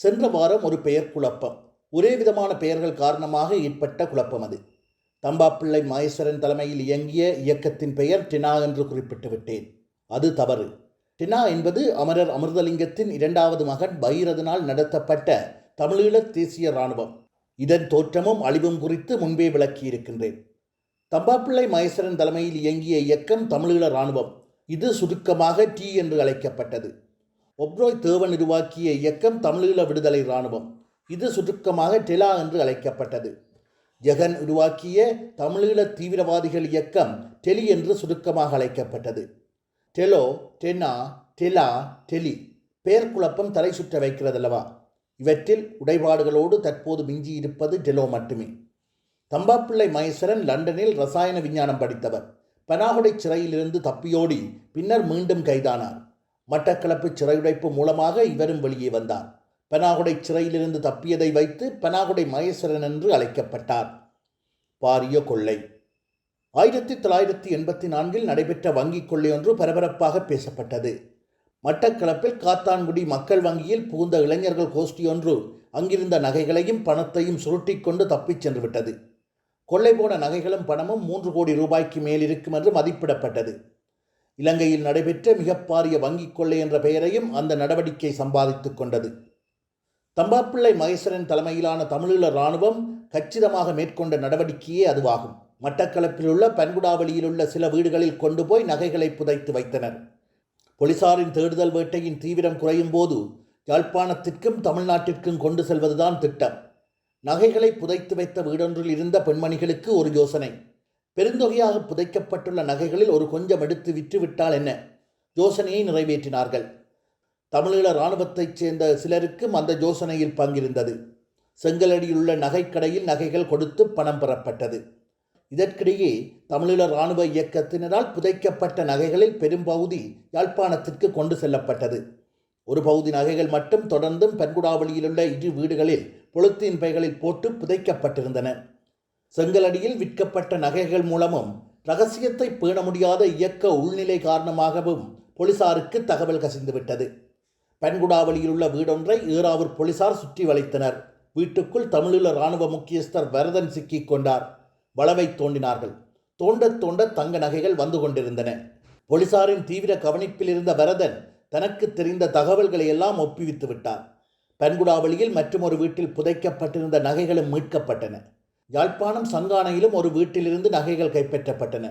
சென்ற வாரம் ஒரு பெயர் குழப்பம். ஒரே விதமான பெயர்கள் காரணமாக ஏற்பட்ட குழப்பம் அது. தம்பாப்பிள்ளை மகேஸ்வரன் தலைமையில் இயங்கிய இயக்கத்தின் பெயர் டினா என்று குறிப்பிட்டு விட்டேன் அது தவறு. டினா என்பது அமரர் அமிர்தலிங்கத்தின் இரண்டாவது மகன் பைரதனால் நடத்தப்பட்ட தமிழீழ தேசிய இராணுவம். இதன் தோற்றமும் அழிவும் குறித்து முன்பே விளக்கியிருக்கின்றேன். தம்பாப்பிள்ளை மகேஸ்வரன் தலைமையில் இயங்கிய இயக்கம் தமிழீழ இராணுவம். இது சுருக்கமாக டி என்று அழைக்கப்பட்டது. ஒப்ரோய் தேவன் உருவாக்கிய இயக்கம் தமிழீழ விடுதலை இராணுவம். இது சுருக்கமாக டெலா என்று அழைக்கப்பட்டது. ஜெகன் உருவாக்கிய தமிழீழ தீவிரவாதிகள் இயக்கம் டெலி என்று சுருக்கமாக அழைக்கப்பட்டது. டெலோ டெனா டெலா டெலி பெயர் குழப்பம் தலை சுற்ற வைக்கிறதல்லவா? இவற்றில் உடைபாடுகளோடு தற்போது மிஞ்சி இருப்பது டெலோ மட்டுமே. தம்பாப்பிள்ளை மகேஸ்வரன் லண்டனில் ரசாயன விஞ்ஞானம் படித்தவர். பனாகுடை சிறையிலிருந்து தப்பியோடி பின்னர் மீண்டும் கைதானார். மட்டக்களப்பு சிறையுடைப்பு மூலமாக இவரும் வெளியே வந்தார். பெனாகுடை சிறையிலிருந்து தப்பியதை வைத்து பெனாகுடை மகேஸ்வரன் என்று அழைக்கப்பட்டார். பாரிய கொள்ளை. ஆயிரத்தி தொள்ளாயிரத்தி எண்பத்தி நான்கில் நடைபெற்ற வங்கிக் கொள்ளை ஒன்று பரபரப்பாக பேசப்பட்டது. மட்டக்களப்பில் காத்தான்குடி மக்கள் வங்கியில் புகுந்த இளைஞர்கள் கோஷ்டி ஒன்று அங்கிருந்த நகைகளையும் பணத்தையும் சுருட்டிக்கொண்டு தப்பிச் சென்று விட்டது கொள்ளை போன நகைகளும் பணமும் மூன்று கோடி ரூபாய்க்கு மேல் இருக்கும் என்று மதிப்பிடப்பட்டது. இலங்கையில் நடைபெற்ற மிகப்பாரிய வங்கிக் கொள்ளை என்ற பெயரையும் அந்த நடவடிக்கை சம்பாதித்துக் கொண்டது. தம்பாப்பிள்ளை மகேஸ்வரன் தலைமையிலான தமிழீழ இராணுவம் கச்சிதமாக மேற்கொண்ட நடவடிக்கையே அதுவாகும். மட்டக்களப்பில் உள்ள பன்குடாவளியில் உள்ள சில வீடுகளில் கொண்டு போய் நகைகளை புதைத்து வைத்தனர். போலீசாரின் தேடுதல் வேட்டையின் தீவிரம் குறையும் போது யாழ்ப்பாணத்திற்கும் தமிழ்நாட்டிற்கும் கொண்டு செல்வதுதான் திட்டம். நகைகளை புதைத்து வைத்த வீடொன்றில் இருந்த பெண்மணிகளுக்கு ஒரு யோசனை. பெருந்தொகையாக புதைக்கப்பட்டுள்ள நகைகளில் ஒரு கொஞ்சம் எடுத்து விற்றுவிட்டால் என்ன? யோசனையை நிறைவேற்றினார்கள். தமிழீழ இராணுவத்தைச் சேர்ந்த சிலருக்கும் அந்த யோசனையில் பங்கிருந்தது. செங்கலடியிலுள்ள நகைக்கடையில் நகைகள் கொடுத்து பணம் பெறப்பட்டது. இதற்கிடையே தமிழீழ இராணுவ இயக்கத்தினரால் புதைக்கப்பட்ட நகைகளில் பெரும்பகுதி யாழ்ப்பாணத்திற்கு கொண்டு செல்லப்பட்டது. ஒரு பகுதி நகைகள் மட்டும் தொடர்ந்தும் பென்குடாவளியிலுள்ள இரு வீடுகளில் பொழுத்தின் பைகளில் போட்டு புதைக்கப்பட்டிருந்தன. செங்கலடியில் விற்கப்பட்ட நகைகள் மூலமும் ரகசியத்தை பேண முடியாத இயக்க உள்நிலை காரணமாகவும் போலீசாருக்கு தகவல் கசிந்துவிட்டது. பெண்குடாவளியில் உள்ள வீடொன்றை ஈராவூர் போலீசார் சுற்றி வளைத்தனர். வீட்டுக்குள் தமிழீழ இராணுவ முக்கியஸ்தர் வரதன் சிக்கிக் கொண்டார். வளவை தோண்டினார்கள். தோண்ட தோண்ட தங்க நகைகள் வந்து கொண்டிருந்தன. போலீசாரின் தீவிர கவனிப்பில் இருந்த வரதன் தனக்கு தெரிந்த தகவல்களை எல்லாம் ஒப்புவித்து விட்டார். பெண்குடாவளியில் மற்றும் ஒரு வீட்டில் புதைக்கப்பட்டிருந்த நகைகளும் மீட்கப்பட்டன. யாழ்ப்பாணம் சங்கானையிலும் ஒரு வீட்டிலிருந்து நகைகள் கைப்பற்றப்பட்டன.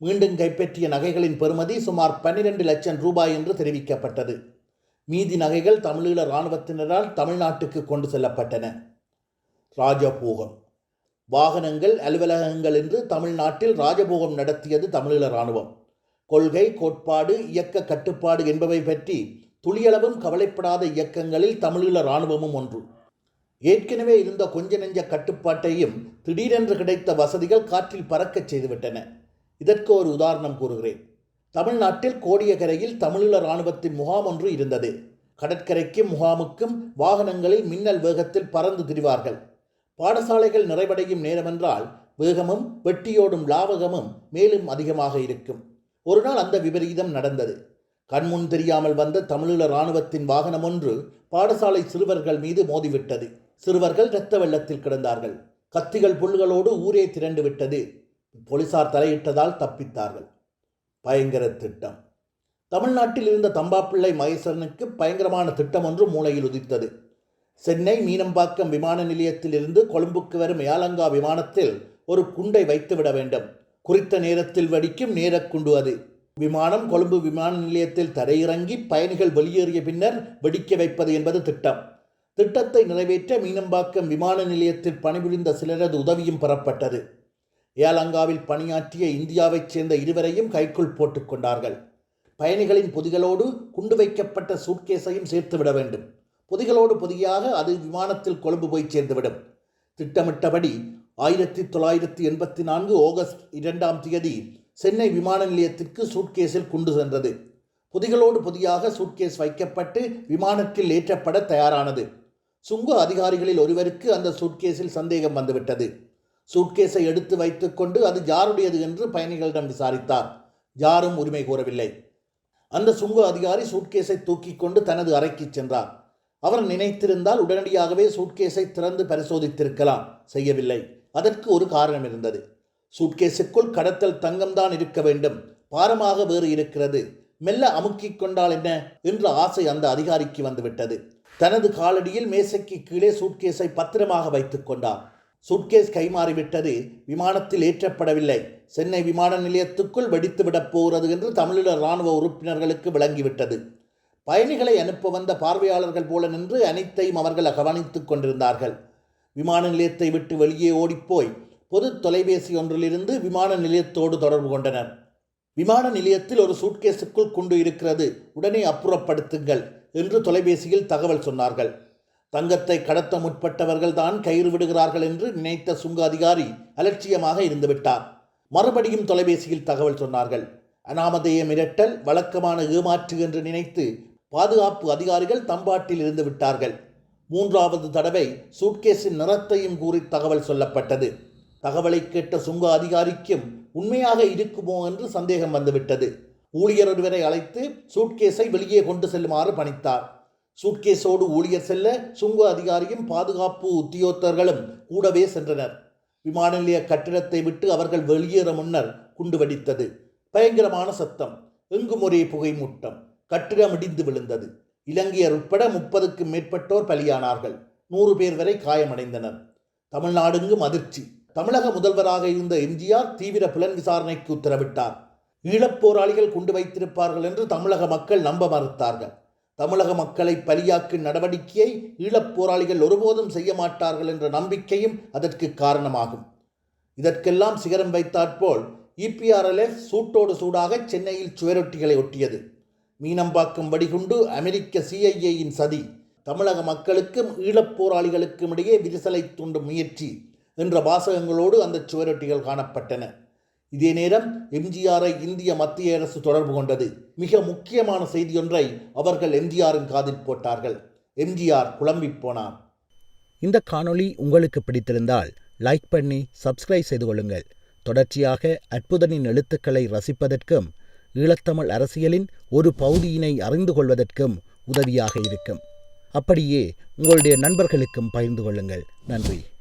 மீண்டும் கைப்பற்றிய நகைகளின் பெறுமதி சுமார் பன்னிரண்டு லட்சம் ரூபாய் என்று தெரிவிக்கப்பட்டது. மீதி நகைகள் தமிழீழ இராணுவத்தினரால் தமிழ்நாட்டுக்கு கொண்டு செல்லப்பட்டன. ராஜபோகம். வாகனங்கள் அலுவலகங்கள் என்று தமிழ்நாட்டில் ராஜபோகம் நடத்தியது தமிழீழ இராணுவம். கொள்கை கோட்பாடு இயக்க கட்டுப்பாடு என்பவை பற்றி துளியளவும் கவலைப்படாத இயக்கங்களில் தமிழீழ இராணுவமும் ஒன்று. ஏற்கனவே இருந்த கொஞ்ச நெஞ்ச கட்டுப்பாட்டையும் திடீரென்று கிடைத்த வசதிகள் காற்றில் பறக்கச் செய்துவிட்டன. இதற்கு ஒரு உதாரணம் கூறுகிறேன். தமிழ்நாட்டில் கோடியக்கரையில் தமிழீழ இராணுவத்தின் முகாம் ஒன்று இருந்தது. கடற்கரைக்கும் முகாமுக்கும் வாகனங்களில் மின்னல் வேகத்தில் பறந்து திரிவார்கள். பாடசாலைகள் நிறைவடையும் நேரமென்றால் வேகமும் வெட்டியோடும் லாவகமும் மேலும் அதிகமாக இருக்கும். ஒரு நாள் அந்த விபரீதம் நடந்தது. கண்முன் தெரியாமல் வந்த தமிழீழ இராணுவத்தின் வாகனம் ஒன்று பாடசாலை சிறுவர்கள் மீது மோதிவிட்டது. சிறுவர்கள் இரத்த வெள்ளத்தில் கிடந்தார்கள். கத்திகள் புல்களோடு ஊரே திரண்டு விட்டது. போலீசார் தலையிட்டதால் தப்பித்தார்கள். பயங்கர திட்டம். தமிழ்நாட்டில் இருந்த தம்பாப்பிள்ளை மகேஸ்வரனுக்கு பயங்கரமான திட்டம் ஒன்று மூளையில் உதித்தது. சென்னை மீனம்பாக்கம் விமான நிலையத்திலிருந்து கொழும்புக்கு வரும் ஏலங்கா விமானத்தில் ஒரு குண்டை வைத்துவிட வேண்டும். குறித்த நேரத்தில் வெடிக்கும் நேரக்குண்டு அது. விமானம் கொழும்பு விமான நிலையத்தில் தரையிறங்கி பயணிகள் வெளியேறிய பின்னர் வெடிக்க வைப்பது என்பது திட்டம். திட்டத்தை நிறைவேற்ற மீனம்பாக்கம் விமான நிலையத்தில் பணிபுரிந்த சிலரது உதவியும் பெறப்பட்டது. ஏலங்காவில் பணியாற்றிய இந்தியாவைச் சேர்ந்த இருவரையும் கைக்குள் போட்டுக்கொண்டார்கள் பயணிகளின் பொதிகளோடு குண்டு வைக்கப்பட்ட சூட்கேஸையும் சேர்த்துவிட வேண்டும். பொதிகளோடு பொதியாக அது விமானத்தில் கொழும்பு போய் சேர்ந்துவிடும். திட்டமிட்டபடி ஆயிரத்தி தொள்ளாயிரத்தி எண்பத்தி நான்கு ஆகஸ்ட் இரண்டாம் தேதி சென்னை விமான நிலையத்திற்கு சூட்கேஸில் கொண்டு சென்றது. பொதிகளோடு பொதியாக சூட்கேஸ் வைக்கப்பட்டு விமானத்தில் ஏற்றப்பட தயாரானது. சுங்க அதிகாரிகளில் ஒருவருக்கு அந்த சூட்கேஸில் சந்தேகம் வந்துவிட்டது. சூட்கேஸை எடுத்து வைத்துக்கொண்டு அது யாருடையது என்று பயணிகளிடம் விசாரித்தார். யாரும் உரிமை கூறவில்லை அந்த சுங்க அதிகாரி சூட்கேஸை தூக்கி கொண்டு தனது அறைக்கு சென்றார். அவர் நினைத்திருந்தால் உடனடியாகவே சூட்கேஸை திறந்து பரிசோதித்திருக்கலாம். செய்யவில்லை. அதற்கு ஒரு காரணம் இருந்தது. சூட்கேஸுக்குள் கடத்தல் தங்கம்தான் இருக்க வேண்டும். பாரமாக வேறு இருக்கிறது. மெல்ல அமுக்கிக் கொண்டால் என்ன? என்ற ஆசை அந்த அதிகாரிக்கு வந்துவிட்டது. தனது காலடியில் மேசைக்கு கீழே சூட்கேஸை பத்திரமாக வைத்துக் கொண்டார் சூட்கேஸ் கைமாறிவிட்டது. விமானத்தில் ஏற்றப்படவில்லை. சென்னை விமான நிலையத்துக்குள் வெடித்துவிடப் போகிறது என்று தமிழீழ இராணுவ உறுப்பினர்களுக்கு விளங்கிவிட்டது. பயணிகளை அனுப்ப வந்த பார்வையாளர்கள் போல நின்று அனைத்தையும் அவர்கள் கவனித்துக் கொண்டிருந்தார்கள். விமான நிலையத்தை விட்டு வெளியே ஓடிப்போய் பொது தொலைபேசி ஒன்றிலிருந்து விமான நிலையத்தோடு தொடர்பு கொண்டனர். விமான நிலையத்தில் ஒரு சூட்கேஸுக்குள் குண்டு இருக்கிறது. உடனே அப்புறப்படுத்துங்கள். என்று தொலைபேசியில் தகவல் சொன்னார்கள். தங்கத்தை கடத்த முற்பட்டவர்கள் தான் கயிறு விடுகிறார்கள் என்று நினைத்த சுங்க அதிகாரி அலட்சியமாக இருந்துவிட்டார் மறுபடியும் தொலைபேசியில் தகவல் சொன்னார்கள். அனாமதேய மிரட்டல் வழக்கமான ஏமாற்று என்று நினைத்து பாதுகாப்பு அதிகாரிகள் தம்பாட்டில் இருந்து விட்டார்கள். மூன்றாவது தடவை சூட்கேஸின் நிறத்தையும் கூறி தகவல் சொல்லப்பட்டது. தகவலை கேட்ட சுங்க அதிகாரிக்கும் உண்மையாக இருக்குமோ என்று சந்தேகம் வந்துவிட்டது. ஊழியர் ஒருவரை அழைத்து சூட்கேஸை வெளியே கொண்டு செல்லுமாறு பணித்தார். சூட்கேஸோடு ஊழியர் செல்ல சுங்க அதிகாரியும் பாதுகாப்பு உத்தியோகத்தர்களும் கூடவே சென்றனர். விமான நிலைய கட்டிடத்தை விட்டு அவர்கள் வெளியேற முன்னர் குண்டு வெடித்தது. பயங்கரமான சத்தம். எங்கும் ஒரே புகை மூட்டம் கட்டிடம் இடிந்து விழுந்தது. இலங்கையர் உட்பட முப்பதுக்கும் மேற்பட்டோர் பலியானார்கள். நூறு பேர் வரை காயமடைந்தனர். தமிழ்நாடுங்கும் அதிர்ச்சி. தமிழக முதல்வராக இருந்த எம்ஜிஆர் தீவிர புலன் விசாரணைக்கு உத்தரவிட்டார். ஈழப்போராளிகள் கொண்டு வைத்திருப்பார்கள் என்று தமிழக மக்கள் நம்ப மறுத்தார்கள். தமிழக மக்களை பலியாக்கும் நடவடிக்கையை ஈழப்போராளிகள் ஒருபோதும் செய்ய மாட்டார்கள் என்ற நம்பிக்கையும் அதற்கு காரணமாகும். இதற்கெல்லாம் சிகரம் வைத்தாற்போல் இபிஆர்எல்எஃப் சூட்டோடு சூடாக சென்னையில் சுவரொட்டிகளை ஒட்டியது. மீனம்பாக்கம் வடிகுண்டு அமெரிக்க சிஐஏயின் சதி தமிழக மக்களுக்கும் ஈழப் போராளிகளுக்கும் இடையே விரிசலை தூண்டும் முயற்சி என்ற வாசகங்களோடு அந்த சுவரொட்டிகள் காணப்பட்டன. இதே நேரம் எம்ஜிஆரை இந்திய மத்திய அரசு தொடர்பு கொண்டது. மிக முக்கியமான செய்தியொன்றை அவர்கள் எம்ஜிஆரின் காதில் போட்டார்கள். எம்ஜிஆர் குழம்பிப் போனார். இந்த காணொளி உங்களுக்கு பிடித்திருந்தால் லைக் பண்ணி சப்ஸ்கிரைப் செய்து கொள்ளுங்கள். தொடர்ச்சியாக அற்புதனின் எழுத்துக்களை ரசிப்பதற்கும் ஈழத்தமிழ் அரசியலின் ஒரு பகுதியினை அறிந்து கொள்வதற்கும் உதவியாக இருக்கும். அப்படியே உங்களுடைய நண்பர்களுக்கும் பகிர்ந்து கொள்ளுங்கள். நன்றி.